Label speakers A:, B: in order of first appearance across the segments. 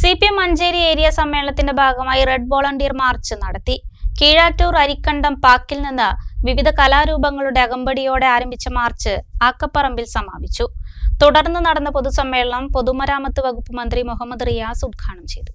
A: C P M Manjeri area സമ്മേളനത്തിന്റെ ഭാഗമായി red volunteer March നടത്തി. കീഴാറ്റൂർ അരിക്കണ്ടം പാക്കിൽ നിന്ന് വിവിധ കലാരൂപങ്ങളുടെ അകമ്പടിയോടെ ആരംഭിച്ച മാർച്ച് ആക്കപ്പറമ്പിൽ സമാപിച്ചു. തുടർന്ന് നടന്ന പൊതുസമ്മേളനം പൊതുമരാമത്ത് വകുപ്പ് മന്ത്രി മുഹമ്മദ് റിയാസ് ഉദ്ഘാടനം ചെയ്തു.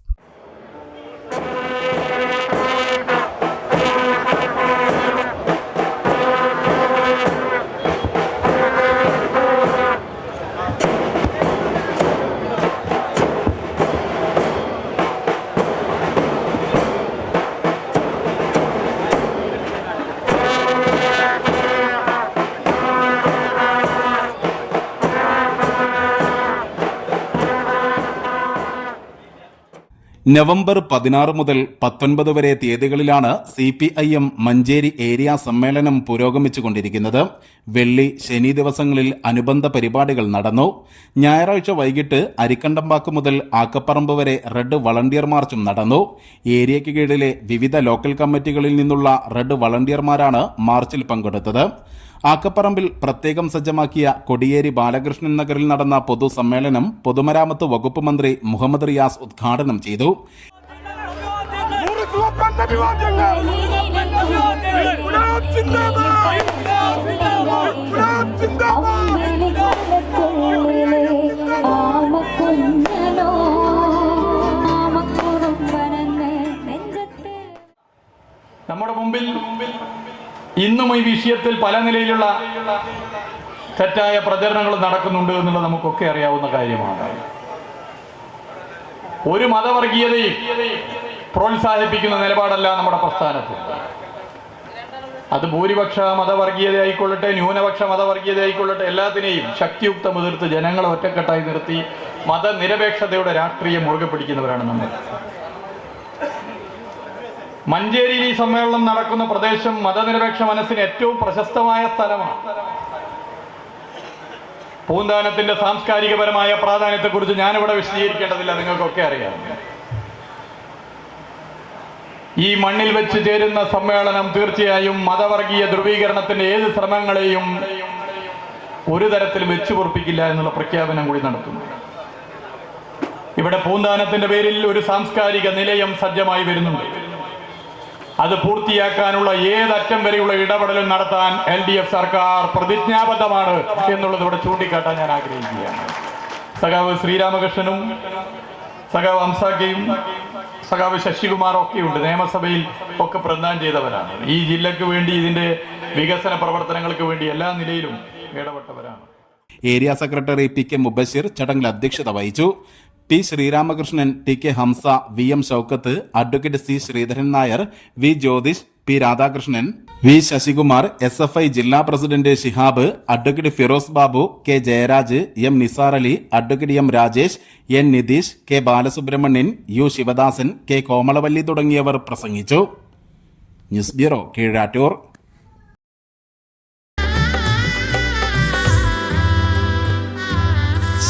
B: നവംബർ പതിനാറ് മുതൽ പത്തൊൻപത് വരെ തീയതികളിലാണ് C P I M Manjeri area സമ്മേളനം പുരോഗമിച്ചുകൊണ്ടിരിക്കുന്നത്. വെള്ളി ശനി ദിവസങ്ങളിൽ അനുബന്ധ പരിപാടികൾ നടന്നു. ഞായറാഴ്ച വൈകിട്ട് അരിക്കണ്ടമ്പാക്ക് മുതൽ ആക്കപ്പറമ്പ് വരെ റെഡ് വളണ്ടിയർ മാർച്ചും നടന്നു. ഏരിയയ്ക്ക് കീഴിലെ വിവിധ ലോക്കൽ കമ്മിറ്റികളിൽ നിന്നുള്ള റെഡ് വളണ്ടിയർമാരാണ് മാർച്ചിൽ പങ്കെടുത്തത്. ആക്കപ്പറമ്പിൽ പ്രത്യേകം സജ്ജമാക്കിയ കൊടിയേരി ബാലകൃഷ്ണൻ നഗറിൽ നടന്ന പൊതുസമ്മേളനം പൊതുമരാമത്ത് വകുപ്പ് മന്ത്രി മുഹമ്മദ് റിയാസ് ഉദ്ഘാടനം ചെയ്തു.
C: നമ്മുടെ മുമ്പിൽ ഇന്നും ഈ വിഷയത്തിൽ പല നിലയിലുള്ള തെറ്റായ പ്രചരണങ്ങൾ നടക്കുന്നുണ്ട് എന്നുള്ളത് നമുക്കൊക്കെ അറിയാവുന്ന കാര്യമാണ്. ഒരു മതവർഗീയതയും പ്രോത്സാഹിപ്പിക്കുന്ന നിലപാടല്ല നമ്മുടെ പ്രസ്ഥാനത്തിൽ. അത് ഭൂരിപക്ഷ മതവർഗീയത ആയിക്കൊള്ളട്ടെ ന്യൂനപക്ഷ മതവർഗീയത ആയിക്കൊള്ളട്ടെ എല്ലാത്തിനെയും ശക്തിയുക്തം എതിർത്ത് ജനങ്ങളെ ഒറ്റക്കെട്ടായി നിർത്തി മതനിരപേക്ഷതയുടെ രാഷ്ട്രീയം മുറുകെ പിടിക്കുന്നവരാണ് നമ്മൾ. മഞ്ചേരിയിൽ ഈ സമ്മേളനം നടക്കുന്ന പ്രദേശം മതനിരപേക്ഷ മനസ്സിന് ഏറ്റവും പ്രശസ്തമായ സ്ഥലമാണ്. പൂന്താനത്തിന്റെ സാംസ്കാരികപരമായ പ്രാധാന്യത്തെക്കുറിച്ച് ഞാനിവിടെ വിശദീകരിക്കേണ്ടതില്ല നിങ്ങൾക്കൊക്കെ അറിയാം. ഈ മണ്ണിൽ വെച്ച് ചേരുന്ന സമ്മേളനം തീർച്ചയായും മതവർഗീയ ധ്രുവീകരണത്തിന്റെ ഏത് ശ്രമങ്ങളെയും ഒരു തരത്തിൽ വെച്ചു പൊറപ്പിക്കില്ല എന്നുള്ള പ്രഖ്യാപനം കൂടി നടത്തുന്നു. ഇവിടെ പൂന്താനത്തിന്റെ പേരിൽ ഒരു സാംസ്കാരിക നിലയം സജ്ജമായി വരുന്നുണ്ട്. അത് പൂർത്തിയാക്കാനുള്ള ഏതറ്റം വരെയുള്ള ഇടപെടലും നടത്താൻ എൽ ഡി എഫ് സർക്കാർ പ്രതിജ്ഞാബദ്ധമാണ് എന്നുള്ളത് ഇവിടെ ചൂണ്ടിക്കാട്ടാൻ ഞാൻ ആഗ്രഹിക്കുകയാണ്. സഖാവ് ശ്രീരാമകൃഷ്ണനും സഖാവ് അംസാക്കയും സഖാവ് ശശികുമാറും ഒക്കെ ഉണ്ട്. നിയമസഭയിൽ ഒക്കെ പ്രദാനം ചെയ്തവരാണ്. ഈ ജില്ലക്ക് വേണ്ടി ഇതിന്റെ വികസന പ്രവർത്തനങ്ങൾക്ക് വേണ്ടി എല്ലാ നിലയിലും ഇടപെട്ടവരാണ്.
B: Area secretary P K Mubashir ചടങ്ങിൽ അധ്യക്ഷത വഹിച്ചു. P Sreeramakrishnan T K Hamsa V M Shoukath advocate C Sreedharan Nair V Jyothish P Radhakrishnan V Sasikumar S F I ജില്ലാ president Shihab advocate Firos Babu K Jayaraj M Nisar Ali advocate M Rajesh N Nitheesh K Balasubramanian U Sivadasan K Komalavalli തുടങ്ങിയവർ പ്രസംഗിച്ചു. News bureau Keezhattoor.